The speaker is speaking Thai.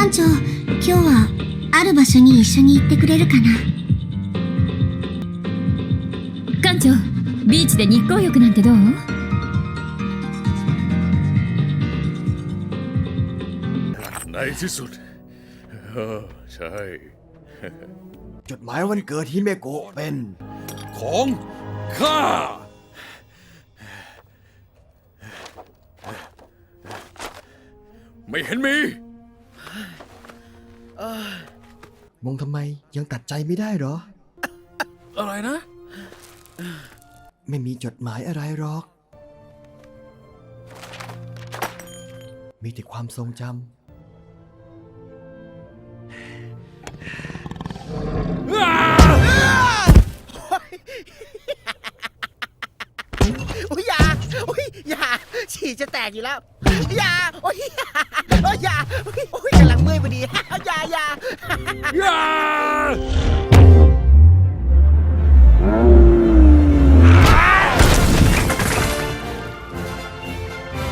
団長今日はある場所に一緒に行ってくれるかな館長ビーチで日光浴なんてどう ในที่สุดเออใช่ จดหมายวันเกิดฮิเมโกะเป็น ของข้า ไม่เห็นมี มงทำไมยังตัดใจไม่ได้เหรอ อะไรนะ ไม่มีจดหมายอะไรหรอก มีแต่ความทรงจโอ้ยอย่าโอ้ยอย่าฉี่จะแตกอยู่แล้วอย่าโอ้ยอย่าโอ้ยอย่าโอ้ย โอ้ยกำลังเมื่อยพอดี อย่าอย่าย่า